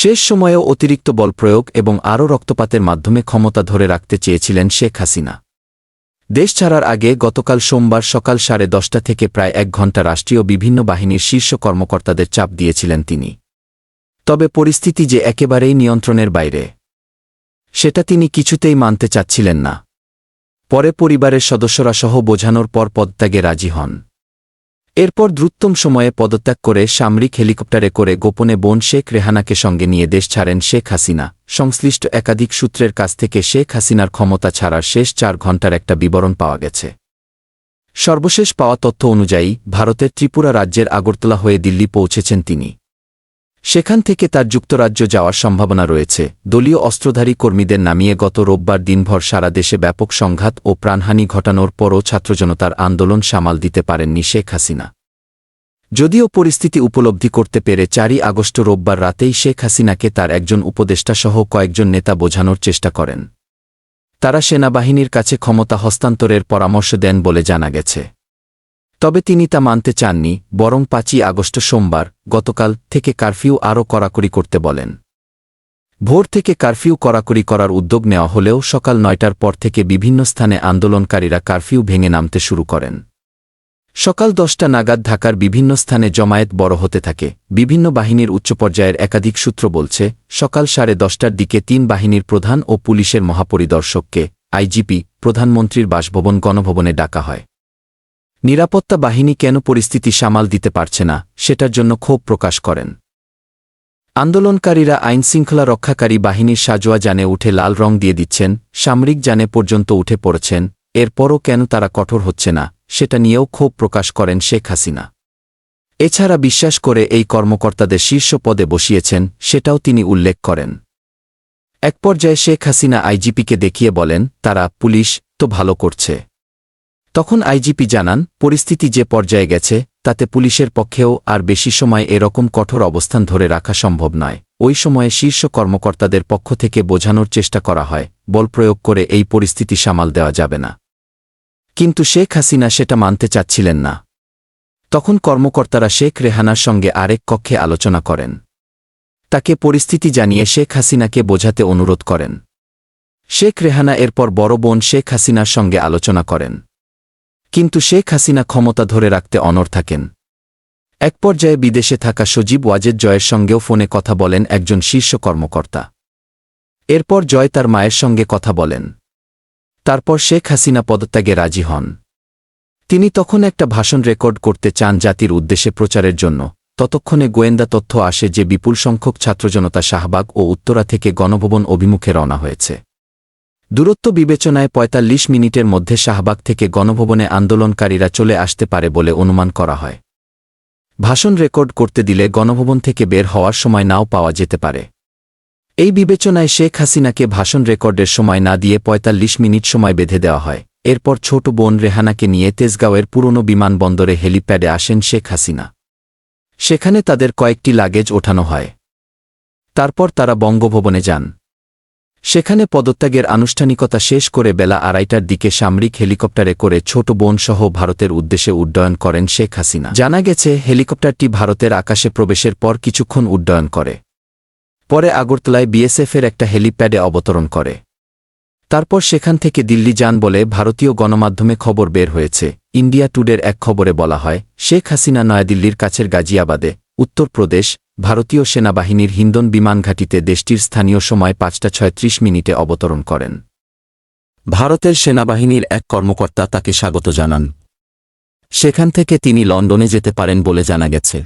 শেষ সময়েও অতিরিক্ত বল প্রয়োগ এবং আরও রক্তপাতের মাধ্যমে ক্ষমতা ধরে রাখতে চেয়েছিলেন শেখ হাসিনা। দেশ ছাড়ার আগে গতকাল সোমবার সকাল সাড়ে দশটা থেকে প্রায় এক ঘণ্টা রাষ্ট্রীয় বিভিন্ন বাহিনীর শীর্ষ কর্মকর্তাদের চাপ দিয়েছিলেন তিনি। তবে পরিস্থিতি যে একেবারেই নিয়ন্ত্রণের বাইরে, সেটা তিনি কিছুতেই মানতে চাচ্ছিলেন না। পরে পরিবারের সদস্যরা সহ বোঝানোর পর পদত্যাগে রাজি হন। এরপর দ্রুততম সময়ে পদত্যাগ করে সামরিক হেলিকপ্টারে করে গোপনে বোন শেখ রেহানাকে সঙ্গে নিয়ে দেশ ছাড়েন শেখ হাসিনা। সংশ্লিষ্ট একাধিক সূত্রের কাছ থেকে শেখ হাসিনার ক্ষমতা ছাড়ার শেষ চার ঘণ্টার একটা বিবরণ পাওয়া গেছে। সর্বশেষ পাওয়া তথ্য অনুযায়ী, ভারতের ত্রিপুরা রাজ্যের আগরতলা হয়ে দিল্লি পৌঁছেছেন তিনি। সেখান থেকে তার যুক্তরাজ্য যাওয়ার সম্ভাবনা রয়েছে। দলীয় অস্ত্রধারী কর্মীদের নামিয়ে গত রোববার দিনভর সারা দেশে ব্যাপক সংঘাত ও প্রাণহানি ঘটানোর পরও ছাত্রজনতার আন্দোলন সামাল দিতে পারেননি শেখ হাসিনা। যদিও পরিস্থিতি উপলব্ধি করতে পেরে চারই আগস্ট রোববার রাতেই শেখ হাসিনাকে তার একজন উপদেষ্টাসহ কয়েকজন নেতা বোঝানোর চেষ্টা করেন। তারা সেনাবাহিনীর কাছে ক্ষমতা হস্তান্তরের পরামর্শ দেন বলে জানা গেছে। তবে তিনি তা মানতে চাননি, বরং পাঁচই আগস্ট সোমবার গতকাল থেকে কারফিউ আরও কড়াকড়ি করতে বলেন। ভোর থেকে কারফিউ কড়াকড়ি করার উদ্যোগ নেওয়া হলেও সকাল নয়টার পর থেকে বিভিন্ন স্থানে আন্দোলনকারীরা কারফিউ ভেঙে নামতে শুরু করেন। সকাল দশটা নাগাদ ঢাকার বিভিন্ন স্থানে জমায়েত বড় হতে থাকে। বিভিন্ন বাহিনীর উচ্চ পর্যায়ের একাধিক সূত্র বলছে, সকাল সাড়ে দশটার দিকে তিন বাহিনীর প্রধান ও পুলিশের মহাপরিদর্শককে আইজিপি, প্রধানমন্ত্রীর বাসভবন গণভবনে ডাকা হয়। নিরাপত্তা বাহিনী কেন পরিস্থিতি সামাল দিতে পারছে না, সেটার জন্য ক্ষোভ প্রকাশ করেন। আন্দোলনকারীরা আইনশৃঙ্খলা রক্ষাকারী বাহিনীর সাজোয়া জানে উঠে লাল রং দিয়ে দিচ্ছেন, সামরিক জানে পর্যন্ত উঠে পড়েছেন, এরপরও কেন তারা কঠোর হচ্ছে না, সেটা নিয়েও ক্ষোভ প্রকাশ করেন শেখ হাসিনা। এছাড়া বিশ্বাস করে এই কর্মকর্তাদের শীর্ষ পদে বসিয়েছেন, সেটাও তিনি উল্লেখ করেন। এক পর্যায়ে শেখ হাসিনা আইজিপিকে দেখিয়ে বলেন, তারা, পুলিশ, তো ভালো করছে। তখন আইজিপি জানান, পরিস্থিতি যে পর্যায়ে গেছে, তাতে পুলিশের পক্ষেও আর বেশি সময় এরকম কঠোর অবস্থান ধরে রাখা সম্ভব নয়। ওই সময়ে শীর্ষ কর্মকর্তাদের পক্ষ থেকে বোঝানোর চেষ্টা করা হয়, বল প্রয়োগ করে এই পরিস্থিতি সামাল দেওয়া যাবে না। কিন্তু শেখ হাসিনা সেটা মানতে চাচ্ছিলেন না। তখন কর্মকর্তারা শেখ রেহানার সঙ্গে আরেক কক্ষে আলোচনা করেন। তাকে পরিস্থিতি জানিয়ে শেখ হাসিনাকে বোঝাতে অনুরোধ করেন। শেখ রেহানা এরপর বড় বোন শেখ হাসিনার সঙ্গে আলোচনা করেন। কিন্তু শেখ হাসিনা ক্ষমতা ধরে রাখতে অনর থাকেন। এক পর্যায়ে বিদেশে থাকা সজীব ওয়াজেদ জয়ের সঙ্গেও ফোনে কথা বলেন একজন শীর্ষ কর্মকর্তা। এরপর জয় তার মায়ের সঙ্গে কথা বলেন। তারপর শেখ হাসিনা পদত্যাগে রাজি হন। তিনি তখন একটা ভাষণ রেকর্ড করতে চান জাতির উদ্দেশ্যে প্রচারের জন্য। ততক্ষণে গোয়েন্দা তথ্য আসে যে বিপুল সংখ্যক ছাত্রজনতা শাহবাগ ও উত্তরা থেকে গণভবন অভিমুখে রওনা হয়েছে। দূরত্ব বিবেচনায় ৪৫ মিনিটের মধ্যে শাহবাগ থেকে গণভবনে আন্দোলনকারীরা চলে আসতে পারে বলে অনুমান করা হয়। ভাষণ রেকর্ড করতে দিলে গণভবন থেকে বের হওয়ার সময় নাও পাওয়া যেতে পারে। এই বিবেচনায় শেখ হাসিনাকে ভাষণ রেকর্ডের সময় না দিয়ে ৪৫ মিনিট সময় বেঁধে দেওয়া হয়। এরপর ছোট বোন রেহানাকে নিয়ে তেজগাঁওয়ের পুরনো বিমানবন্দরে হেলিপ্যাডে আসেন শেখ হাসিনা। সেখানে তাদের কয়েকটি লাগেজ ওঠানো হয়। তারপর তারা বঙ্গভবনে যান। সেখানে পদত্যাগের আনুষ্ঠানিকতা শেষ করে বেলা আড়াইটার দিকে সামরিক হেলিকপ্টারে করে ছোট বোন সহ ভারতের উদ্দেশ্যে উড্ডয়ন করেন শেখ হাসিনা। জানা গেছে, হেলিকপ্টারটি ভারতের আকাশে প্রবেশের পর কিছুক্ষণ উড্ডয়ন করে। পরে আগরতলায় বিএসএফের একটা হেলিপ্যাডে অবতরণ করে। তারপর সেখান থেকে দিল্লি যান বলে ভারতীয় গণমাধ্যমে খবর বের হয়েছে। ইন্ডিয়া টুডের এক খবরে বলা হয়, শেখ হাসিনা নয়াদিল্লির কাছের গাজিয়াবাদে উত্তরপ্রদেশ, ভারতীয় সেনাবাহিনীর হিন্দন বিমানঘাটিতে দেশটির স্থানীয় সময় পাঁচটা ছয়ত্রিশ মিনিটে অবতরণ করেন। ভারতের সেনাবাহিনীর এক কর্মকর্তা তাকে স্বাগত জানান। সেখান থেকে তিনি লন্ডনে যেতে পারেন বলে জানা গেছে।